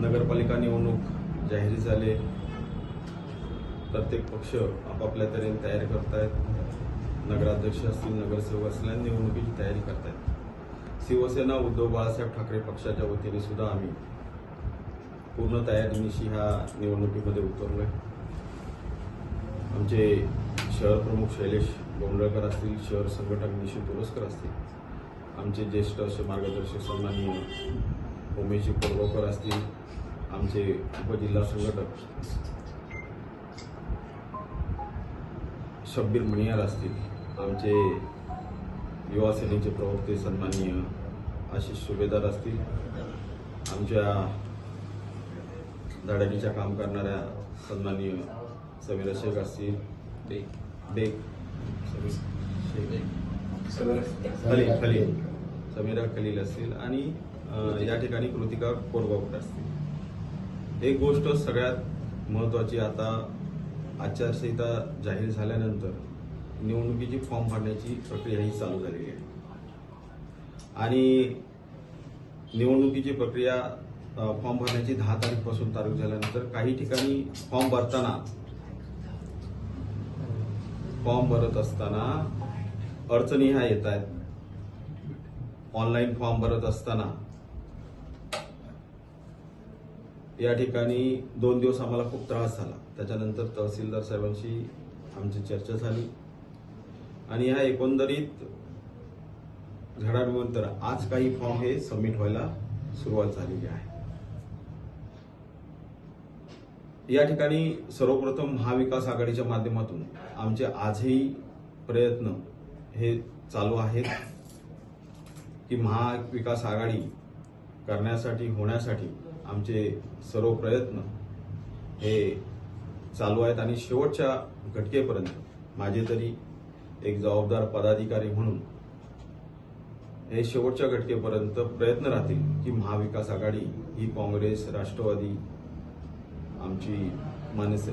नगरपालिका निवडणूक जाहीर झाले. प्रत्येक पक्ष आपापल्या तऱ्हेने तयारी करतायत. नगराध्यक्ष असतील नगरसेवक असल्या निवडणुकीची तयारी करतायत. शिवसेना उद्धव बाळासाहेब ठाकरे पक्षाच्या वतीने सुद्धा आम्ही पूर्ण तयारीनिशी ह्या निवडणुकीमध्ये उतरलोय. आमचे शहर प्रमुख शैलेश गोंडळकर असतील शहर संघटक निशी पुरस्कर असतील आमचे ज्येष्ठ असे मार्गदर्शक सन्माननीय उमेशी कोरगावकर असतील आमचे उपजिल्हा संघटक शब्बीर मणियार असतील आमचे युवा सेनेचे प्रवक्ते सन्माननीय आशिष सुभेदार असतील आमच्या धडाडीच्या काम करणाऱ्या सन्माननीय समीरा शेख असतील बेग खलील खलील. समीरा खलील असतील आणि या ठिकाणी कृतिका कोरगावकर असतील. एक गोष्ट सगळ्यात महत्वाची आता आचारसंहिता जाहीर झाल्यानंतर निवडणुकीची फॉर्म भरण्याची प्रक्रिया ही चालू झालेली आहे. आणि निवडणुकीची प्रक्रिया फॉर्म भरण्याची दहा तारीखपासून तारीख झाल्यानंतर काही ठिकाणी फॉर्म भरताना फॉर्म भरत असताना अडचणी ह्या येत आहेत. ऑनलाईन फॉर्म भरत असताना या ठिकाणी दोन दिवस आम्हाला खूप त्रास झाला. त्याच्यानंतर तहसीलदार साहेबांशी आमची चर्चा झाली. आणि ह्या एकंदरीत घडामोडीनंतर आज काही फॉर्म हे सबमिट व्हायला सुरुवात झालेली आहे. या ठिकाणी सर्वप्रथम महाविकास आघाडीच्या माध्यमातून आमचे आजही प्रयत्न हे चालू आहेत की महाविकास आघाडी करण्यासाठी होण्यासाठी आमचे सर्व प्रयत्न हे चालू आहेत आणि शेवटच्या घटकेपर्यंत. माझे तरी एक जबाबदार पदाधिकारी म्हणून हे शेवटच्या घटकेपर्यंत प्रयत्न राहतील की महाविकास आघाडी ही काँग्रेस राष्ट्रवादी आमची मनसे.